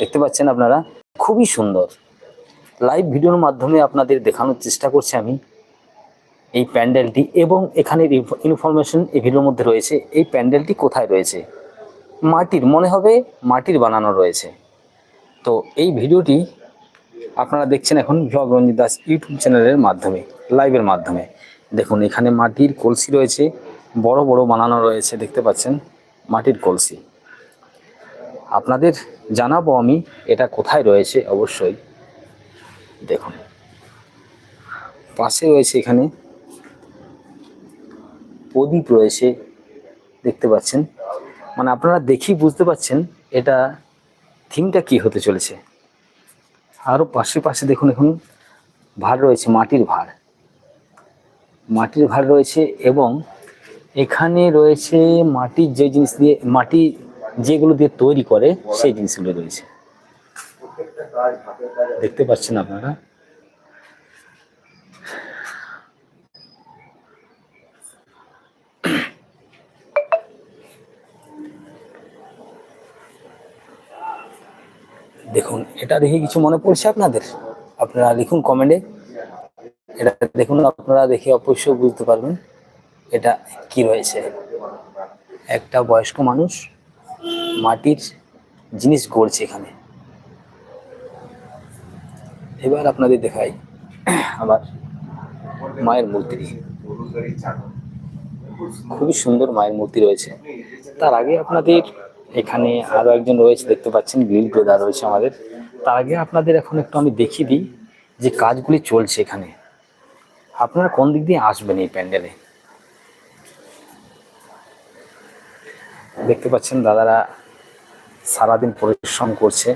দেখতে পাচ্ছেন আপনারা? খুবই সুন্দর। লাইভ ভিডিওর মাধ্যমে আপনাদের দেখানোর চেষ্টা করছি আমি এই প্যান্ডেলটি এবং এখানের ইনফরমেশন এই ভিডিওর মধ্যে রয়েছে। এই প্যান্ডেলটি কোথায় রয়েছে? মাটির, মনে হবে মাটির বানানো রয়েছে। তো এই ভিডিওটি আপনারা দেখছেন এখন ভ্লগ রঞ্জিত দাস ইউটিউব চ্যানেলের মাধ্যমে লাইভের মাধ্যমে। দেখুন, এখানে মাটির কলসি রয়েছে, বড় বড় বানানো রয়েছে, দেখতে পাচ্ছেন? মাটির কলসি। আপনাদের জানাব আমি এটা কোথায় রয়েছে অবশ্যই। দেখুন। পাশে রয়েছে এখানে প্রদীপ রয়েছে, দেখতে পাচ্ছেন। মানে আপনারা দেখি বুঝতে পাচ্ছেন এটা থিমটা কি হতে চলেছে। আরও পাশে পাশে দেখুন এখন ভার রয়েছে, মাটির ভার। মাটির ভার রয়েছে এবং এখানে রয়েছে মাটির যে জিনিস দিয়ে, মাটি যেগুলো দিয়ে তৈরি করে, সেই জিনিসগুলো রয়েছে। দেখতে পাচ্ছেন আপনারা? দেখুন, এটা দেখে কিছু মনে পড়ছে আপনাদের? আপনারা লিখুন কমেন্টে এটা দেখুন, আপনারা দেখে অবশ্যই বুঝতে পারবেন এটা কি রয়েছে। একটা বয়স্ক মানুষ মাটির জিনিস গড়ছে এখানে। এবার আপনাদের দেখাই আবার মায়ের মূর্তি। খুবই সুন্দর মায়ের মূর্তি রয়েছে। তার আগে আপনাদের এখানে আরও একজন রয়েছে, দেখতে পাচ্ছেন, গ্রিল ব্রেদার রয়েছে আমাদের। তার আগে আপনাদের এখন একটু আমি দেখিয়ে দিই যে কাজগুলি চলছে এখানে। আপনারা কোন দিক দিয়ে আসবেন এই প্যান্ডেলে? দেখতে পাচ্ছেন দাদারা সারাদিন পরিশ্রম করছে,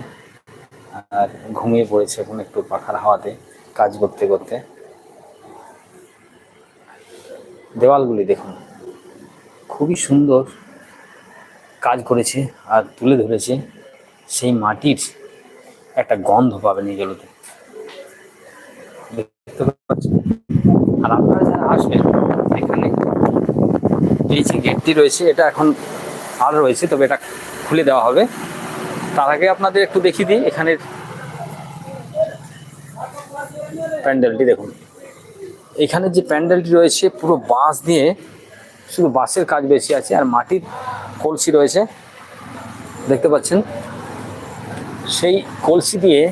আর ঘুমিয়ে পড়েছে এখন একটু পাখার হাওয়াতে কাজ করতে করতে। দেওয়ালগুলি দেখুন, খুবই সুন্দর কাজ করেছে আর তুলে ধরেছে। সেই মাটির একটা গন্ধ পাবেন এগুলোতে দেখতে পাচ্ছেন? আর আপনারা যারা আসবেন, এখানে এই যে গেটটি রয়েছে, এটা এখন আর রয়েছে, তবে এটা খুলে দেওয়া হবে। তার আগে আপনাদের একটু দেখিয়ে দিই, এখানের প্যান্ডেলটি দেখুন। এখানে যে প্যান্ডেলটি রয়েছে, পুরো বাঁশ দিয়ে শুধু বাঁশের কাজ বেশি আছে, আর মাটির কলসি রয়েছে। দেখতে পাচ্ছেন? সেই কলসি দিয়ে,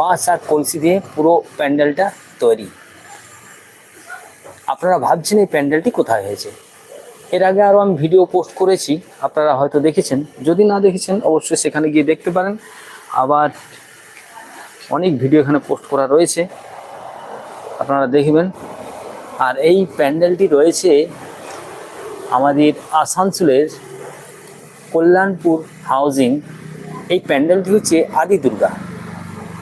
বাঁশ আর কলসি দিয়ে পুরো প্যান্ডেলটা তৈরি। আপনারা ভাবছেন এই প্যান্ডেলটি কোথায় হয়েছে? এর আগে আরও আমি ভিডিও পোস্ট করেছি, আপনারা হয়তো দেখেছেন। যদি না দেখেছেন, অবশ্যই সেখানে গিয়ে দেখতে পারেন। আবার অনেক ভিডিও এখানে পোস্ট করা রয়েছে। আপনারা দেখবেন। আর এই প্যান্ডেলটি রয়েছে আমাদের আসানসোলের কল্যাণপুর হাউজিং। এই প্যান্ডেলটি হচ্ছে আদি দুর্গা।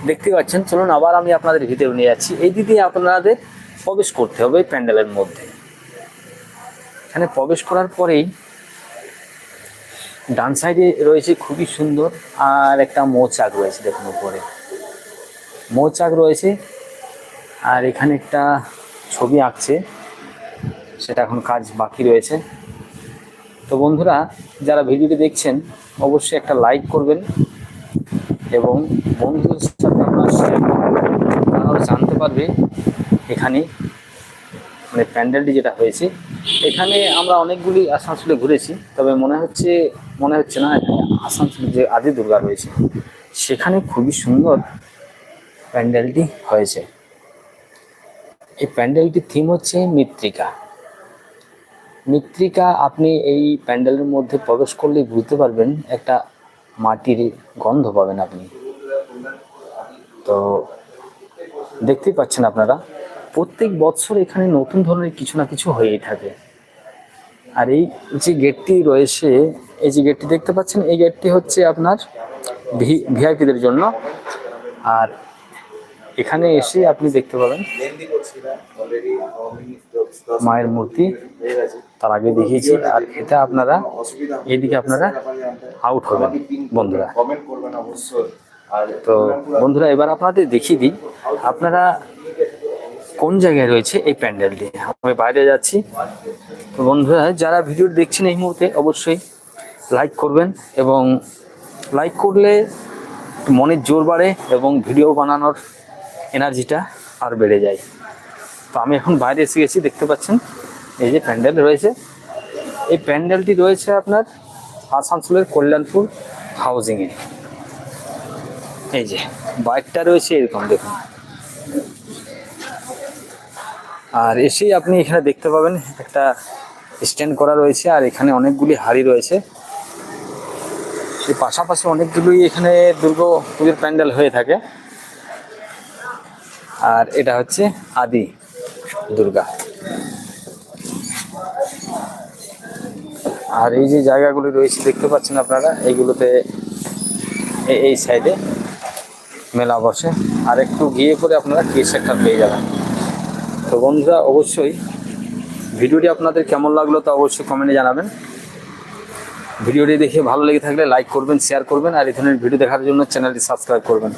দেখতে পাচ্ছেন? চলুন আবার আমি আপনাদের ভিতরে নিয়ে যাচ্ছি। এই দিকে আপনাদের প্রবেশ করতে হবে প্যান্ডেলের মধ্যে। এখানে প্রবেশ করার পরেই ডান সাইডে রয়েছে খুবই সুন্দর আর একটা মৌচাক রয়েছে দেখুন উপরে। মৌচাক রয়েছে আর এখানে একটা ছবি আঁকছে, সেটা এখন কাজ বাকি রয়েছে। তো বন্ধুরা, যারা ভিডিওটি দেখছেন, অবশ্যই একটা লাইক করবেন এবং বন্ধুদের সাথে আপনার শেয়ার করবেন। তারাও জানতে পারবে এখানে মানে প্যান্ডেলটি যেটা হয়েছে। এখানে আমরা অনেকগুলি আসানসোলে ঘুরেছি, তবে মনে হচ্ছে মনে হচ্ছে না এখানে আসানসোলে যে আদি দুর্গা রয়েছে, সেখানে খুবই সুন্দর প্যান্ডেলটি হয়েছে। এই প্যান্ডেলটির থিম হচ্ছে মৃত্তিকা। মৃত্তিকা আপনি এই প্যান্ডেলের মধ্যে প্রবেশ করলেই বুঝতে পারবেন একটা মাটির গন্ধ পাবেন আপনি। তো দেখতেই পাচ্ছেন আপনারা প্রত্যেক বছর এখানে নতুন ধরনের কিছু না কিছু হয়েই থাকে। আর এই যে গেটটি রয়েছে, এই যে গেটটি দেখতে পাচ্ছেন, এই গেটটি হচ্ছে আপনার ভি ভিআইপিদের জন্য। আর এখানে এসে আপনি দেখতে পাবেন, মায়ের মূর্তি, তার আগে দেখিয়েছি, আর এটা আপনারা এইদিকে আপনারা আউট হবেন, বন্ধুরা। তো বন্ধুরা, এবার আপনাদের দেখিয়ে দিই, আপনারা কোন জায়গায় রয়েছে এই প্যান্ডেলটি? আমি বাইরে যাচ্ছি। তো বন্ধুরা, যারা ভিডিও দেখছেন এই মুহূর্তে, অবশ্যই লাইক করবেন এবং লাইক করলে মনের জোর বাড়ে এবং ভিডিও বানানোর এনার্জিটা আর বেড়ে যায়। তো আমি এখন বাইরে এসে গেছি, দেখতে পাচ্ছেন? এই যে প্যান্ডেল রয়েছে। এই প্যান্ডেলটি রয়েছে আপনার আসানসোলের কল্যাণপুর হাউজিংয়ে। এই যে, বাইকটা রয়েছে এরকম, দেখুন। আর এসেই আপনি এখানে দেখতে পাবেন একটা স্ট্যান্ড করা রয়েছে আর এখানে অনেকগুলি হাড়ি রয়েছে। এর পাশাপাশি অনেকগুলোই এখানে দুর্গা পুজোর প্যান্ডেল হয়ে থাকে। আর এটা হচ্ছে আদি দুর্গা। আর এই যে জায়গাগুলি রয়েছে দেখতে পাচ্ছেন আপনারা, এইগুলোতে এই সাইডে মেলা বসে। আর একটু গিয়ে পরে আপনারা কে সেক্টর পেয়ে যাবেন। তো বন্ধুরা, অবশ্যই ভিডিওটি আপনাদের কেমন লাগল তা অবশ্যই কমেন্টে জানাবেন। ভিডিওটি দেখে ভালো লেগে থাকলে লাইক করবেন শেয়ার করবেন আর এই ধরনের ভিডিও দেখার জন্য চ্যানেলটি সাবস্ক্রাইব করবেন।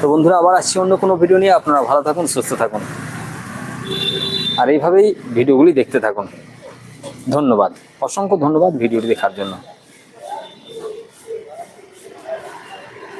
তো বন্ধুরা, আবার আসছি অন্য কোনো ভিডিও নিয়ে। আপনারা ভালো থাকুন, সুস্থ থাকুন। আর এইভাবেই ভিডিওগুলি দেখতে থাকুন। ধন্যবাদ। অসংখ্য ধন্যবাদ ভিডিওটি দেখার জন্য।